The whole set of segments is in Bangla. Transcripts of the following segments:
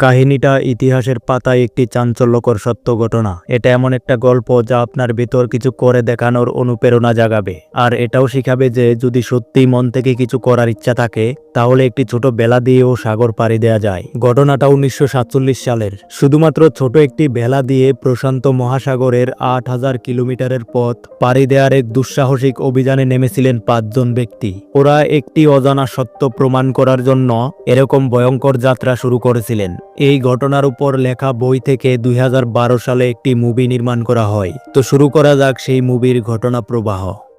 কাহিনীটা ইতিহাসের পাতায় একটি চাঞ্চল্যকর সত্য ঘটনা। এটা এমন একটা গল্প যা আপনার ভিতর কিছু করে দেখানোর অনুপ্রেরণা জাগাবে। আর এটাও শিখাবে যে যদি সত্যিই মন থেকে কিছু করার ইচ্ছা থাকে, তাহলে একটি ছোট বেলা দিয়েও সাগর পাড়ি দেওয়া যায়। ঘটনাটা উনিশশো সাতচল্লিশ সালের। শুধুমাত্র ছোট একটি বেলা দিয়ে প্রশান্ত মহাসাগরের আট হাজার কিলোমিটারের পথ পাড়ি দেওয়ার এক দুঃসাহসিক অভিযানে নেমেছিলেন পাঁচজন ব্যক্তি। ওরা একটি অজানা সত্য প্রমাণ করার জন্য এরকম ভয়ঙ্কর যাত্রা শুরু করেছিলেন। এই ঘটনার উপর লেখা বই থেকে দুই হাজার বারো সালে একটি মুভি নির্মাণ করা হয়। তো শুরু করা যাক সেই মুভির ঘটনা প্রবাহ।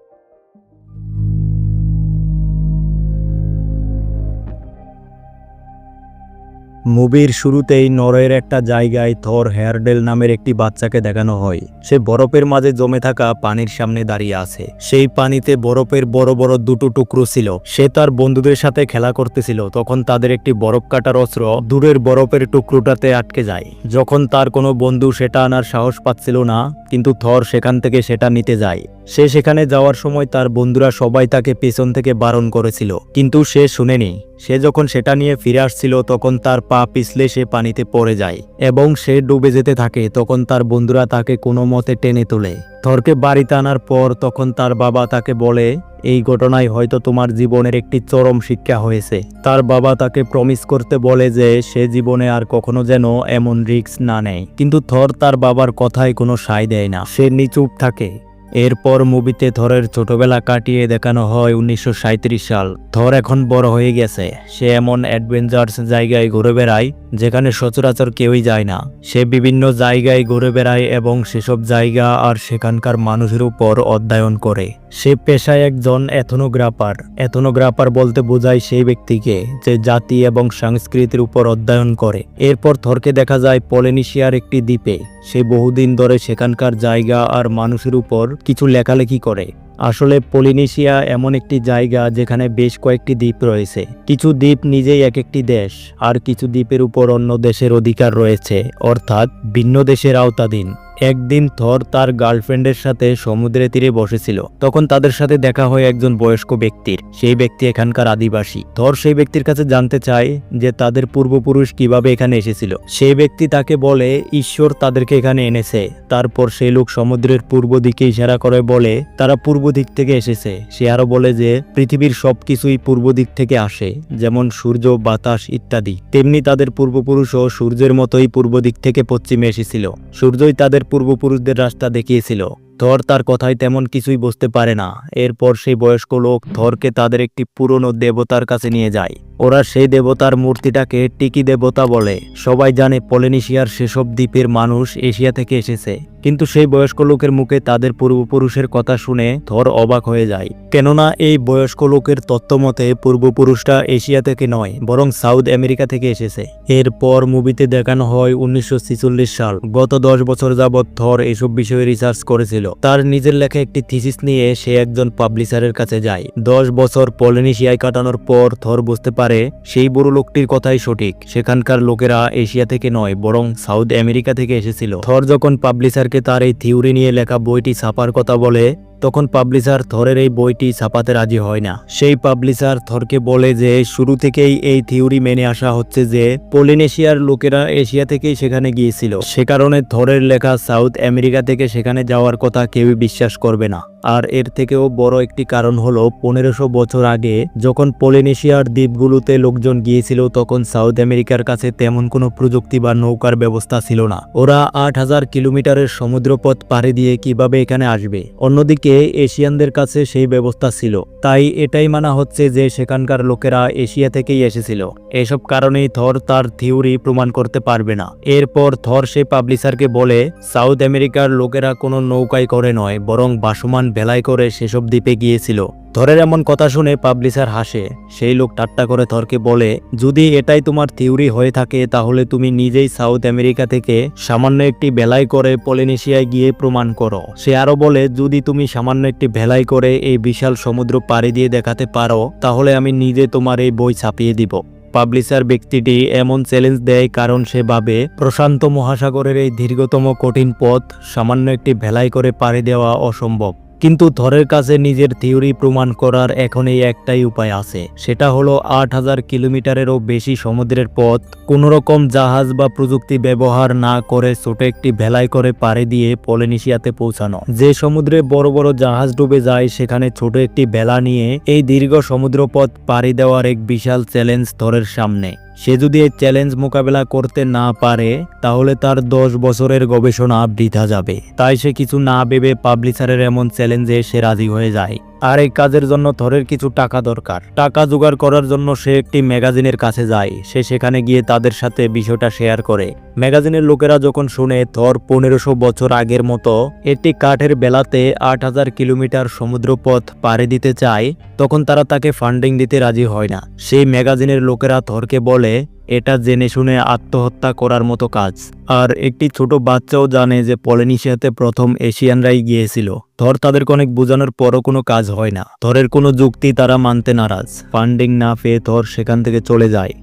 মুভির শুরুতেই নরয়ের একটা জায়গায় থর হেয়ারডেল নামের একটি বাচ্চাকে দেখানো হয়। সে বরফের মাঝে জমে থাকা পানির সামনে দাঁড়িয়ে আছে। সেই পানিতে বরফের বড় বড় দুটো টুকরো ছিল। সে তার বন্ধুদের সাথে খেলা করতেছিল। তখন তাদের একটি বরফ কাটার অস্ত্র দূরের বরফের টুকরোটাতে আটকে যায়। যখন তার কোনো বন্ধু সেটা আনার সাহস পাচ্ছিল না, কিন্তু থর সেখান থেকে সেটা নিতে যায়। সে সেখানে যাওয়ার সময় তার বন্ধুরা সবাই তাকে পেছন থেকে বারণ করেছিল। কিন্তু সে শুনেনি। সে যখন সেটা নিয়ে ফিরে আসছিল, তখন তার পা পিছলে সে পানিতে পড়ে যায় এবং সে ডুবে যেতে থাকে। তখন তার বন্ধুরা তাকে কোনো মতে টেনে তোলে। থরকে বাড়িতে আনার পর তখন তার বাবা তাকে বলে, এই ঘটনায় হয়তো তোমার জীবনের একটি চরম শিক্ষা হয়েছে। তার বাবা তাকে প্রমিস করতে বলে যে, সে জীবনে আর কখনো যেন এমন রিস্ক না নেয়। কিন্তু থর তার বাবার কথায় কোনো সায় দেয় না। সে নিচুপ থাকে। এরপর মুভিতে থরের ছোটবেলা কাটিয়ে দেখানো হয় উনিশশো সাঁইত্রিশ সাল। থর এখন বড় হয়ে গেছে। সে এমন অ্যাডভেঞ্চার্স জায়গায় ঘুরে বেড়ায়, যেখানে সচরাচর কেউই যায় না। সে বিভিন্ন জায়গায় ঘুরে বেড়ায় এবং সেসব জায়গা আর সেখানকার মানুষের উপর অধ্যয়ন করে। সে পেশায় একজন এথনোগ্রাফার এথনোগ্রাফার বলতে বোঝায় সেই ব্যক্তিকে যে জাতি এবং সংস্কৃতির উপর অধ্যয়ন করে। এরপর থরকে দেখা যায় পলিনেশিয়ার একটি দ্বীপে। সে বহুদিন ধরে সেখানকার জায়গা আর মানুষের উপর কিছু লেখালেখি করে। আসলে পলিনেশিয়া এমন একটি জায়গা যেখানে বেশ কয়েকটি দ্বীপ রয়েছে। কিছু দ্বীপ নিজেই এক একটি দেশ, আর কিছু দ্বীপের উপর অন্য দেশের অধিকার রয়েছে, অর্থাৎ ভিন্ন দেশের আওতাধীন। একদিন থর তার গার্লফ্রেন্ডের সাথে সমুদ্রের তীরে বসেছিল। তখন তাদের সাথে দেখা হয় একজন বয়স্ক ব্যক্তির। সেই ব্যক্তি এখানকার আদিবাসী। থর সেই ব্যক্তির কাছে জানতে চায় যে তাদের পূর্বপুরুষ কীভাবে এখানে এসেছিল। সেই ব্যক্তি তাকে বলে, ঈশ্বর তাদেরকে এখানে এনেছে। তারপর সেই লোক সমুদ্রের পূর্ব দিকে ইশারা করে বলে, তারা পূর্ব দিক থেকে এসেছে। সে আরও বলে যে, পৃথিবীর সবকিছুই পূর্ব দিক থেকে আসে, যেমন সূর্য, বাতাস ইত্যাদি। তেমনি তাদের পূর্বপুরুষও সূর্যের মতোই পূর্ব দিক থেকে পশ্চিমে এসেছিল। সূর্যই তাদের পূর্বপুরুষদের রাস্তা দেখিয়েছিল। থর তার কথায় তেমন কিছুই বুঝতে পারে না। এরপর সেই বয়স্ক লোক থরকে তাদের একটি পুরনো দেবতার কাছে নিয়ে যায়। ওরা সেই দেবতার মূর্তিটাকে টিকি দেবতা বলে। সবাই জানে পলিনেশিয়ার সেসব দ্বীপের মানুষ এশিয়া থেকে এসেছে। কিন্তু সেই বয়স্ক লোকের মুখে তাদের পূর্বপুরুষের কথা শুনে থর অবাক হয়ে যায়। কেননা এই বয়স্ক লোকের তত্ত্বমতে পূর্বপুরুষটা এশিয়া থেকে নয়, বরং সাউথ আমেরিকা থেকে এসেছে। এরপর মুভিতে দেখানো হয় উনিশশো ছেচল্লিশ সাল। গত দশ বছর যাবৎ থর এসব বিষয়ে রিসার্চ করেছিল। তার নিজের লেখা একটি থিসিস নিয়ে সে একজন পাবলিশারের কাছে যায়। দশ বছর পলিনেশিয়ায় কাটানোর পর থর বুঝতে পারে সেই বড় লোকটির কথাই সঠিক। সেখানকার লোকেরা এশিয়া থেকে নয়, বরং সাউথ আমেরিকা থেকে এসেছিল। থর যখন পাবলিশারকে তার এই থিওরি নিয়ে লেখা বইটি ছাপার কথা বলে তখন পাবলিশার থরের এই বইটি ছাপাতে রাজি হয় না। সেই পাবলিশার থরকে বলে যে, শুরু থেকেই এই থিওরি মেনে আসা হচ্ছে যে, পলিনেশিয়ার লোকেরা এশিয়া থেকেই সেখানে গিয়েছিল। সে কারণে থরের লেখা সাউথ আমেরিকা থেকে সেখানে যাওয়ার কথা কেউই বিশ্বাস করবে না। আর এর থেকেও বড় একটি কারণ হলো, পনেরোশো বছর আগে যখন পলিনেশিয়ার দ্বীপগুলোতে লোকজন গিয়েছিল, তখন সাউথ আমেরিকার কাছে তেমন কোনো প্রযুক্তি বা নৌকার ব্যবস্থা ছিল না। ওরা আট হাজার কিলোমিটারের সমুদ্রপথ পাড়ি দিয়ে কীভাবে এখানে আসবে? অন্যদিকে এশিয়ানদের কাছে সেই ব্যবস্থা ছিল। তাই এটাই মানা হচ্ছে যে সেখানকার লোকেরা এশিয়া থেকেই এসেছিল। এসব কারণেই থর তার থিওরি প্রমাণ করতে পারবে না। এরপর থর সে পাবলিশারকে বলে, সাউথ আমেরিকার লোকেরা কোনো নৌকায় করে নয়, বরং বাসমান ভেলায় করে সেসব দ্বীপে গিয়েছিল। থরের এমন কথা শুনে পাবলিশার হাসে। সেই লোক ঠাট্টা করে থরকে বলে, যদি এটাই তোমার থিওরি হয়ে থাকে, তাহলে তুমি নিজেই সাউথ আমেরিকা থেকে সামান্য একটি ভেলাই করে পলিনেশিয়ায় গিয়ে প্রমাণ করো। সে আরও বলে, যদি তুমি সামান্য একটি ভেলাই করে এই বিশাল সমুদ্র পাড়ি দিয়ে দেখাতে পারো, তাহলে আমি নিজে তোমার এই বই ছাপিয়ে দিব। পাবলিশার ব্যক্তিটি এমন চ্যালেঞ্জ দেয় কারণ সে ভাবে, প্রশান্ত মহাসাগরের এই দীর্ঘতম কঠিন পথ সামান্য একটি ভেলাই করে পাড়ি দেওয়া অসম্ভব। কিন্তু থরের কাছে নিজের থিওরি প্রমাণ করার এখন এই একটাই উপায় আছে। সেটা হলো আট হাজার কিলোমিটারেরও বেশি সমুদ্রের পথ কোনো রকম জাহাজ বা প্রযুক্তি ব্যবহার না করে ছোট একটি ভেলায় করে পাড়ি দিয়ে পলিনেশিয়াতে পৌঁছানো। যে সমুদ্রে বড় বড় জাহাজ ডুবে যায়, সেখানে ছোট একটি ভেলা নিয়ে এই দীর্ঘ সমুদ্রপথ পাড়ি দেওয়ার এক বিশাল চ্যালেঞ্জ থরের সামনে। সে যদি এই চ্যালেঞ্জ মোকাবেলা করতে না পারে, তাহলে তার দশ বছরের গবেষণা বৃথা যাবে। তাই সে কিছু না ভেবে পাবলিশারের এমন চ্যালেঞ্জে সে রাজি হয়ে যায়। আর এই কাজের জন্য থরের কিছু টাকা দরকার। টাকা জোগাড় করার জন্য সে একটি ম্যাগাজিনের কাছে যায়। সে সেখানে গিয়ে তাদের সাথে বিষয়টা শেয়ার করে। ম্যাগাজিনের লোকেরা যখন শুনে থর পনেরোশো বছর আগের মতো একটি কাঠের বেলাতে আট হাজার কিলোমিটার সমুদ্রপথ পাড়ি দিতে চায়, তখন তারা তাকে ফান্ডিং দিতে রাজি হয় না। সেই ম্যাগাজিনের লোকেরা থরকে বলে এটা জেনে শুনে আত্মহত্যা করার মতো কাজ। আর একটি ছোট বাচ্চাও জানে যে পলিনেশিয়াতে প্রথম এশিয়ানরাই গিয়েছিল। ধর তাদেরকে অনেক বোঝানোর পরও কোনো কাজ হয় না। ধরের কোনো যুক্তি তারা মানতে নারাজ। ফান্ডিং না পেয়ে ধর সেখান থেকে চলে যায়।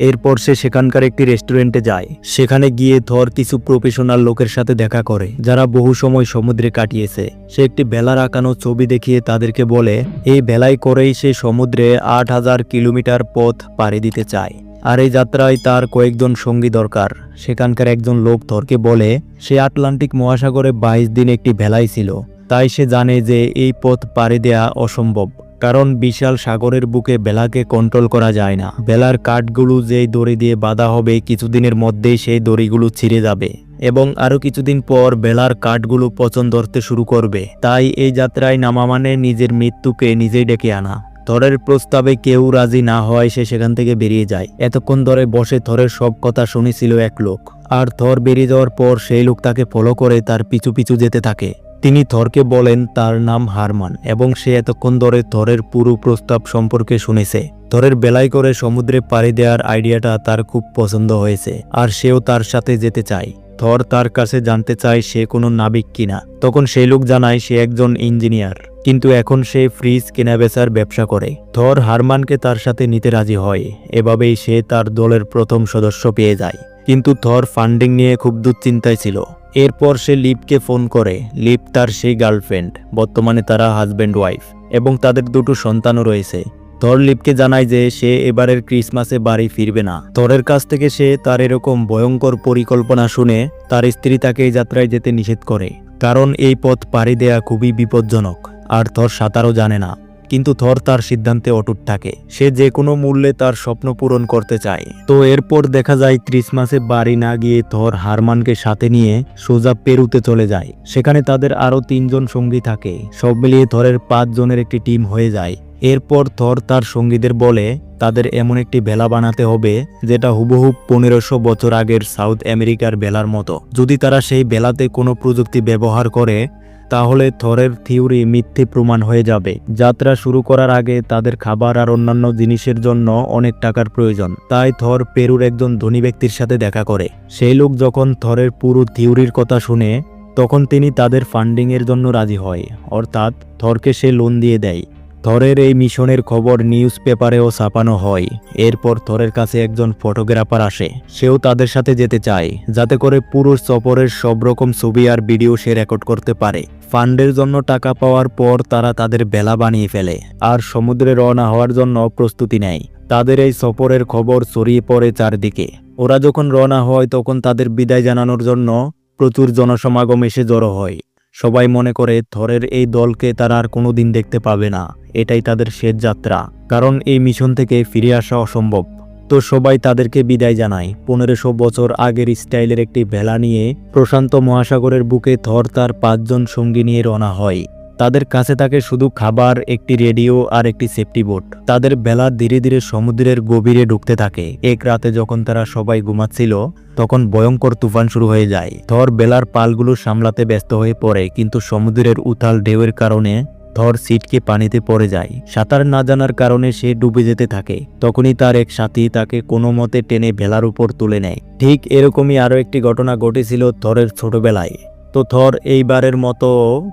এরপর সে সেখানকার একটি রেস্টুরেন্টে যায়। সেখানে গিয়ে ধর কিছু প্রফেশনাল লোকের সাথে দেখা করে, যারা বহু সময় সমুদ্রে কাটিয়েছে। সে একটি বেলার আঁকানো ছবি দেখিয়ে তাদেরকে বলে, এই বেলায় করেই সে সমুদ্রে আট হাজার কিলোমিটার পথ পাড়ি দিতে চায়। আর এই যাত্রায় তার কয়েকজন সঙ্গী দরকার। সেখানকার একজন লোক থরকে বলে, সে আটলান্টিক মহাসাগরে বাইশ দিন একটি ভেলায় ছিল। তাই সে জানে যে এই পথ পাড়ি দেয়া অসম্ভব, কারণ বিশাল সাগরের বুকে বেলাকে কন্ট্রোল করা যায় না। বেলার কাঠগুলো যেই দড়ি দিয়ে বাঁধা হবে, কিছুদিনের মধ্যেই সেই দড়িগুলো ছিঁড়ে যাবে এবং আরও কিছুদিন পর বেলার কাঠগুলো পচন ধরতে শুরু করবে। তাই এই যাত্রায় নামা মানে নিজের মৃত্যুকে নিজেই ডেকে আনা। থরের প্রস্তাবে কেউ রাজি না হওয়ায় সে সেখান থেকে বেরিয়ে যায়। এতক্ষণ ধরে বসে থরের সব কথা শুনেছিল এক লোক। আর থর বেরিয়ে যাওয়ার পর সেই লোক তাকে ফলো করে তার পিছু পিছু যেতে থাকে। তিনি থরকে বলেন তার নাম হারমান এবং সে এতক্ষণ ধরে থরের পুরো প্রস্তাব সম্পর্কে শুনেছে। থরের বেলায় করে সমুদ্রে পাড়ি দেওয়ার আইডিয়াটা তার খুব পছন্দ হয়েছে। আর সেও তার সাথে যেতে চায়। থর তার কাছে জানতে চায় সে কোনো নাবিক কিনা। তখন সেই লোক জানায় সে একজন ইঞ্জিনিয়ার, কিন্তু এখন সে ফ্রিজ কেনাবেচার ব্যবসা করে। থর হারমানকে তার সাথে নিতে রাজি হয়, এভাবেই সে তার দলের প্রথম সদস্য পেয়ে যায়। কিন্তু থর ফান্ডিং নিয়ে খুব দুশ্চিন্তায় ছিল। এরপর সে লিপকে ফোন করে, লিপ তার সেই গার্লফ্রেন্ড, বর্তমানে তারা হাজব্যান্ড ওয়াইফ, এবং তাদের দুটো সন্তানও রয়েছে। থর লিপকে জানায় যে সে এবারের ক্রিসমাসে বাড়ি ফিরবে না। থরের কাছ থেকে সে তার এরকম ভয়ঙ্কর পরিকল্পনা শুনে তার স্ত্রী তাকে এই যাত্রায় যেতে নিষেধ করে। কারণ এই পথ পাড়ি দেয়া খুবই বিপজ্জনক, আর থর সাঁতারও জানে না। কিন্তু থর তার সিদ্ধান্তে অটুট থাকে। সে যে কোনো মূল্যে তার স্বপ্ন পূরণ করতে চায়। তো এরপর দেখা যায় ক্রিসমাসে বাড়ি না গিয়ে থর হারমানকে সাথে নিয়ে সোজা পেরুতে চলে যায়। সেখানে তাদের আরও তিনজন সঙ্গী থাকে। সব মিলিয়ে থরের পাঁচ জনের একটি টিম হয়ে যায়। এরপর থর তার সঙ্গীদের বলে, তাদের এমন একটি ভেলা বানাতে হবে, যেটা হুবহু পনেরোশো বছর আগের সাউথ আমেরিকার বেলার মতো। যদি তারা সেই বেলাতে কোনো প্রযুক্তি ব্যবহার করে, তাহলে থরের থিওরি মিথ্যে প্রমাণ হয়ে যাবে। যাত্রা শুরু করার আগে তাদের খাবার আর অন্যান্য জিনিসের জন্য অনেক টাকার প্রয়োজন। তাই থর পেরুর একজন ধনী ব্যক্তির সাথে দেখা করে। সেই লোক যখন থরের পুরো থিওরির কথা শুনে, তখন তিনি তাদের ফান্ডিংয়ের জন্য রাজি হয়। অর্থাৎ থরকে সে লোন দিয়ে দেয়। থরের এই মিশনের খবর নিউজ পেপারেও ছাপানো হয়। এরপর থরের কাছে একজন ফটোগ্রাফার আসে। সেও তাদের সাথে যেতে চায়, যাতে করে পুরো সফরের সব রকম ছবি আর ভিডিও সে রেকর্ড করতে পারে। ফান্ডের জন্য টাকা পাওয়ার পর তারা তাদের বেলা বানিয়ে ফেলে, আর সমুদ্রে রওনা হওয়ার জন্য প্রস্তুতি নেয়। তাদের এই সফরের খবর ছড়িয়ে পড়ে চারদিকে। ওরা যখন রওনা হয়, তখন তাদের বিদায় জানানোর জন্য প্রচুর জনসমাগম এসে জড়ো হয়। সবাই মনে করে থরের এই দলকে তারা আর কোনো দিন দেখতে পাবে না। এটাই তাদের শেষ যাত্রা, কারণ এই মিশন থেকে ফিরে আসা অসম্ভব। তো সবাই তাদেরকে বিদায় জানায় পনেরোশো বছর আগের স্টাইলের একটি ভেলা নিয়ে প্রশান্ত মহাসাগরের বুকে থর তার পাঁচজন সঙ্গী নিয়ে রওনা হয়। তাদের কাছে থাকে শুধু খাবার, একটি রেডিও আর একটি সেফটি বোট তাদের বেলা ধীরে ধীরে সমুদ্রের গভীরে ঢুকতে থাকে। এক রাতে যখন তারা সবাই ঘুমাচ্ছিল, তখন ভয়ঙ্কর তুফান শুরু হয়ে যায়। থর বেলার পালগুলো সামলাতে ব্যস্ত হয়ে পড়ে, কিন্তু সমুদ্রের উথাল ঢেউয়ের কারণে থর সিটকে পানিতে পড়ে যায়। সাঁতার না জানার কারণে সে ডুবে যেতে থাকে। তখনই তার এক সাথী তাকে কোনো মতে টেনে ভেলার উপর তুলে নেয়। ঠিক এরকমই আরও একটি ঘটনা ঘটেছিল থরের ছোটবেলায়। তো থর এইবারের মতো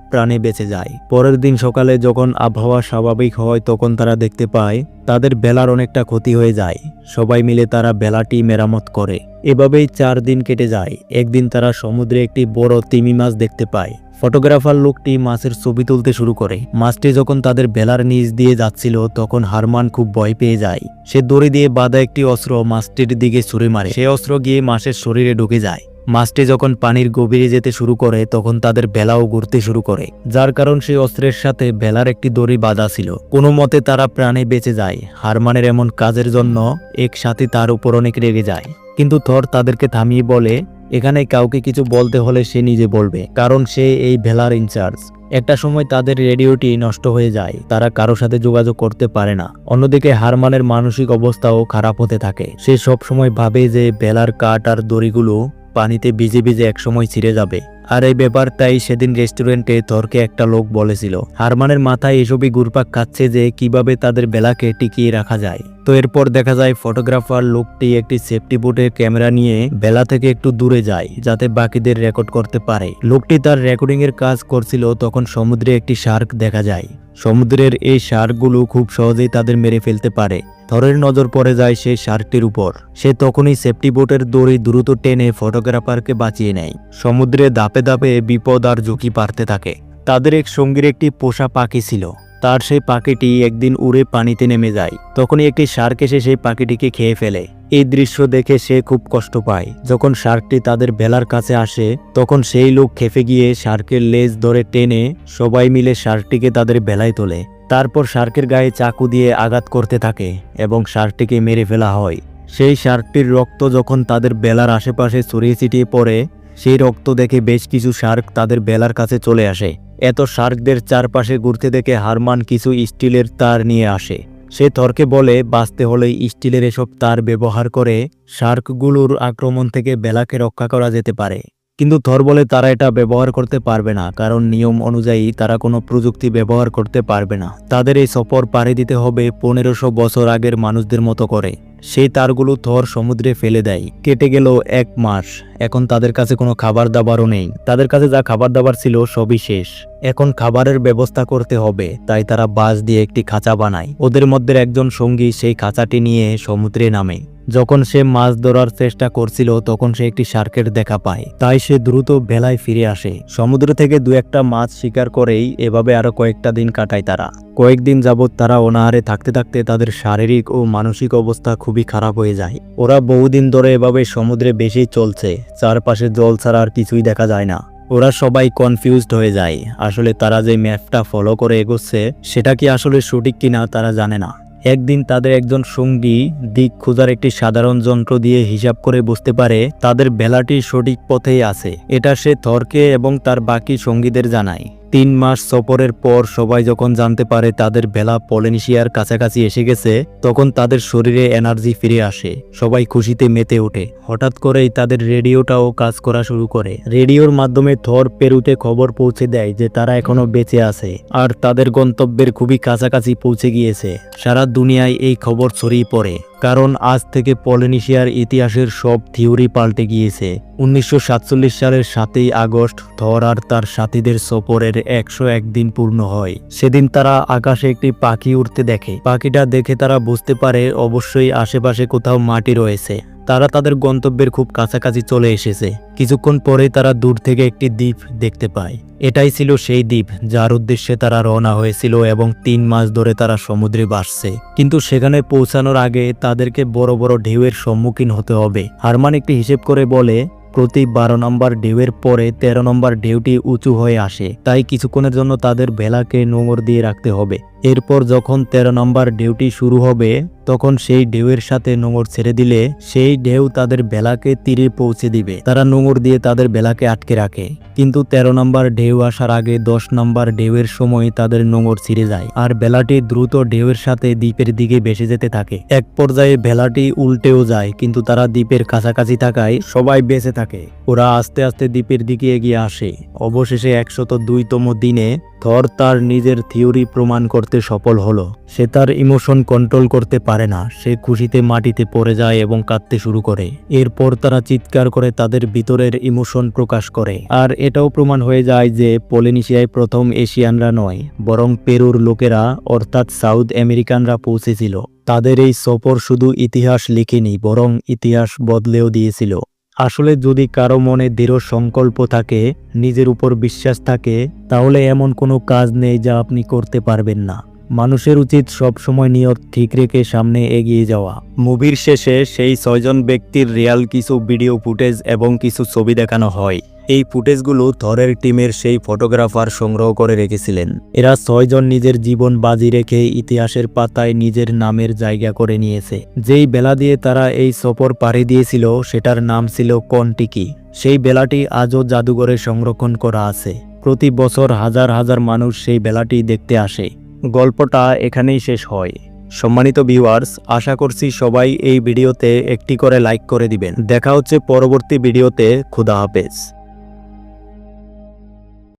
প্রাণে বেঁচে যায়। পরের দিন সকালে যখন আবহাওয়া স্বাভাবিক হয়, তখন তারা দেখতে পায়, তাদের বেলার অনেকটা ক্ষতি হয়ে যায়। সবাই মিলে তারা বেলাটি মেরামত করে। এভাবেই চার দিন কেটে যায়। একদিন তারা সমুদ্রে একটি বড় তিমি মাছ দেখতে পায়। ফটোগ্রাফার লোকটি মাছের ছবি তুলতে শুরু করে। মাছটি যখন তাদের বেলার নিচ দিয়ে যাচ্ছিল, তখন হারমান খুব ভয় পেয়ে যায়। সে দড়ি দিয়ে বাঁধা একটি অস্ত্র মাছটির দিকে ছুড়ে মারে। সে অস্ত্র গিয়ে মাছের শরীরে ঢুকে যায়। মাছটি যখন পানির গভীরে যেতে শুরু করে, তখন তাদের বেলাও ঘুরতে শুরু করে। যার কারণ সেই অস্ত্রের সাথে বেলার একটি দড়ি বাঁধা ছিল। কোনো মতে তারা প্রাণে বেঁচে যায়। হারমানের এমন কাজের জন্য এক সাথী তার উপর অনেক রেগে যায়। কিন্তু থর তাদেরকে থামিয়ে বলে, এখানে কাউকে কিছু বলতে হলে সে নিজে বলবে, কারণ সে এই ভেলার ইনচার্জ একটা সময় তাদের রেডিওটি নষ্ট হয়ে যায়। তারা কারও সাথে যোগাযোগ করতে পারে না। অন্যদিকে হারমানের মানসিক অবস্থাও খারাপ হতে থাকে। সে সব সময় ভাবে যে বেলার কাঠ আর দড়িগুলো পানিতে ভিজে ভিজে একসময় ছিঁড়ে যাবে। আর এই ব্যাপারটাই সেদিন রেস্টুরেন্টে তর্কে একটা লোক বলেছিল, হারমানের মাথায় এসবই গুরপাক খাচ্ছে যে কীভাবে তাদের বেলাকে টিকিয়ে রাখা যায়। তো এরপর দেখা যায় ফটোগ্রাফার লোকটি একটি সেফটি বুটের ক্যামেরা নিয়ে বেলা থেকে একটু দূরে যায়, যাতে বাকিদের রেকর্ড করতে পারে। লোকটি তার রেকর্ডিং এর কাজ করছিল তখন সমুদ্রে একটি শার্ক দেখা যায়। সমুদ্রের এই শার্কগুলো খুব সহজেই তাদের মেরে ফেলতে পারে। থরের নজর পড়ে যায় সেই শার্কটির উপর। সে তখনই সেফটি বোটের দড়ি দ্রুত টেনে ফটোগ্রাফারকে বাঁচিয়ে নেয়। সমুদ্রে দাপে দাপে বিপদ আর ঝুঁকি পারতে থাকে। তাদের এক সঙ্গীর একটি পোষা পাখি ছিল। তার সেই পাখিটি একদিন উড়ে পানিতে নেমে যায়। তখনই একটি শার্ক এসে সেই পাখিটিকে খেয়ে ফেলে। এই দৃশ্য দেখে সে খুব কষ্ট পায়। যখন শার্কটি তাদের বেলার কাছে আসে, তখন সেই লোক খেপে গিয়ে শার্কের লেজ ধরে টেনে সবাই মিলে শার্কটিকে তাদের বেলায় তোলে। তারপর শার্কের গায়ে চাকু দিয়ে আঘাত করতে থাকে এবং শার্কটিকে মেরে ফেলা হয়। সেই শার্কটির রক্ত যখন তাদের বেলার আশেপাশে ছড়িয়ে ছিটিয়ে পড়ে, সেই রক্ত দেখে বেশ কিছু শার্ক তাদের বেলার কাছে চলে আসে। এত শার্কদের চারপাশে ঘুরতে দেখে হারমান কিছু স্টিলের তার নিয়ে আসে। সে থরকে বলে, বাঁচতে হলে স্টিলের এসব তার ব্যবহার করে শার্কগুলোর আক্রমণ থেকে বেলাকে রক্ষা করা যেতে পারে। কিন্তু থর বলে, তারা এটা ব্যবহার করতে পারবে না, কারণ নিয়ম অনুযায়ী তারা কোনো প্রযুক্তি ব্যবহার করতে পারবে না। তাদের এই সফর পাড়ি দিতে হবে পনেরোশো বছর আগের মানুষদের মতো করে। সেই তারগুলো থর সমুদ্রে ফেলে দেয়। কেটে গেল এক মাস। এখন তাদের কাছে কোনো খাবার দাবারও নেই। তাদের কাছে যা খাবার দাবার ছিল সবই শেষ। এখন খাবারের ব্যবস্থা করতে হবে, তাই তারা বাঁশ দিয়ে একটি খাঁচা বানায়। ওদের মধ্যে একজন সঙ্গী সেই খাঁচাটি নিয়ে সমুদ্রে নামে। যখন সে মাছ ধরার চেষ্টা করছিল, তখন সে একটি শার্কের দেখা পায়। তাই সে দ্রুত বেলায় ফিরে আসে। সমুদ্র থেকে দু একটা মাছ শিকার করেই এভাবে আরও কয়েকটা দিন কাটায় তারা। কয়েকদিন যাবৎ তারা অনাহারে থাকতে থাকতে তাদের শারীরিক ও মানসিক অবস্থা খুবই খারাপ হয়ে যায়। ওরা বহুদিন ধরে এভাবে সমুদ্রে বেশি চলছে। চারপাশে জল ছাড়া আর কিছুই দেখা যায় না। ওরা সবাই কনফিউজড হয়ে যায়। আসলে তারা যে ম্যাপটা ফলো করে এগোচ্ছে, সেটা কি আসলে সঠিক কিনা তারা জানে না। একদিন তাদের একজন সঙ্গী দিক খোঁজার একটি সাধারণ যন্ত্র দিয়ে হিসাব করে বুঝতে পারে তাদের বেলাটি সঠিক পথেই আছে। এটা সে থরকে এবং তার বাকি সঙ্গীদের জানায়। তিন মাস সফরের পর সবাই যখন জানতে পারে তাদের বেলা পলিনেশিয়ার কাছাকাছি এসে গেছে, তখন তাদের শরীরে এনার্জি ফিরে আসে। সবাই খুশিতে মেতে ওঠে। হঠাৎ করেই তাদের রেডিওটাও কাজ করা শুরু করে। রেডিওর মাধ্যমে থর পেরুতে খবর পৌঁছে দেয় যে তারা এখনও বেঁচে আছে আর তাদের গন্তব্যের খুবই কাছাকাছি পৌঁছে গিয়েছে। সারা দুনিয়ায় এই খবর ছড়িয়ে পড়ে, কারণ আজ থেকে পলিনেশিয়ার ইতিহাসের সব থিওরি পাল্টে গিয়েছে। উনিশশো সাতচল্লিশ সালের সাতই আগস্ট থর আর তার সাথীদের সফরের একশো একদিন পূর্ণ হয়। সেদিন তারা আকাশে একটি পাখি উঠতে দেখে। পাখিটা দেখে তারা বুঝতে পারে অবশ্যই আশেপাশে কোথাও মাটি রয়েছে। তারা তাদের গন্তব্যের খুব কাছাকাছি চলে এসেছে। কিছুক্ষণ পরেই তারা দূর থেকে একটি দ্বীপ দেখতে পায়। এটাই ছিল সেই দ্বীপ যার উদ্দেশ্যে তারা রওনা হয়েছিল এবং তিন মাস ধরে তারা সমুদ্রে বাসছে। কিন্তু সেখানে পৌঁছানোর আগে তাদেরকে বড় বড় ঢেউয়ের সম্মুখীন হতে হবে। হারমান একটি হিসেব করে বলে প্রতি বারো নম্বর ঢেউয়ের পরে তেরো নম্বর ঢেউটি উঁচু হয়ে আসে। তাই কিছুক্ষণের জন্য তাদের ভেলাকে নোঙর দিয়ে রাখতে হবে। এরপর যখন তেরো নম্বর ঢেউটি শুরু হবে, তখন সেই ঢেউয়ের সাথে নোঙর ছেড়ে দিলে সেই ঢেউ তাদের বেলাকে তীরে পৌঁছে দিবে। তারা নোঙর দিয়ে তাদের বেলাকে আটকে রাখে। কিন্তু তেরো নম্বর ঢেউ আসার আগে দশ নম্বর ঢেউয়ের সময় তাদের নোঙর ছিঁড়ে যায় আর বেলাটি দ্রুত ঢেউয়ের সাথে দ্বীপের দিকে ভেসে যেতে থাকে। এক পর্যায়ে বেলাটি উল্টেও যায়, কিন্তু তারা দ্বীপের কাছাকাছি থাকায় সবাই বেঁচে থাকে। ওরা আস্তে আস্তে দ্বীপের দিকে এগিয়ে আসে। অবশেষে একশত দুইতম দিনে থর তার নিজের থিওরি প্রমাণ করতে সফল হলো। সে তার ইমোশন কন্ট্রোল করতে পারে না। সে খুশিতে মাটিতে পড়ে যায় এবং কাঁদতে শুরু করে। এরপর তারা চিৎকার করে তাদের ভিতরের ইমোশন প্রকাশ করে। আর এটাও প্রমাণ হয়ে যায় যে পলিনেশিয়ায় প্রথম এশিয়ানরা নয়, বরং পেরুর লোকেরা, অর্থাৎ সাউথ আমেরিকানরা পৌঁছেছিল। তাদের এই সফর শুধু ইতিহাস লিখেনি, বরং ইতিহাস বদলেও দিয়েছিল। আসলে যদি কারও মনে দৃঢ় সংকল্প থাকে, নিজের উপর বিশ্বাস থাকে, তাহলে এমন কোনো কাজ নেই যা আপনি করতে পারবেন না। মানুষের উচিত সবসময় নিয়ত ঠিক রেখে সামনে এগিয়ে যাওয়া। মুভির শেষে সেই ছয়জন ব্যক্তির রিয়াল কিছু ভিডিও ফুটেজ এবং কিছু ছবি দেখানো হয়। এই ফুটেজগুলো থরের টিমের সেই ফটোগ্রাফার সংগ্রহ করে রেখেছিলেন। এরা ছয়জন নিজের জীবন বাজি রেখে ইতিহাসের পাতায় নিজের নামের জায়গা করে নিয়েছে। যেই বেলা দিয়ে তারা এই সফর পাড়ি দিয়েছিল, সেটার নাম ছিল কন্টিকি। সেই বেলাটি আজও জাদুঘরে সংরক্ষণ করা আছে। প্রতি বছর হাজার হাজার মানুষ সেই বেলাটি দেখতে আসে। গল্পটা এখানেই শেষ হয়। সম্মানিত ভিউয়ার্স আশা করছি সবাই এই ভিডিওতে একটি করে লাইক করে দিবেন। দেখা হচ্ছে পরবর্তী ভিডিওতে, খুদা হাফেজ।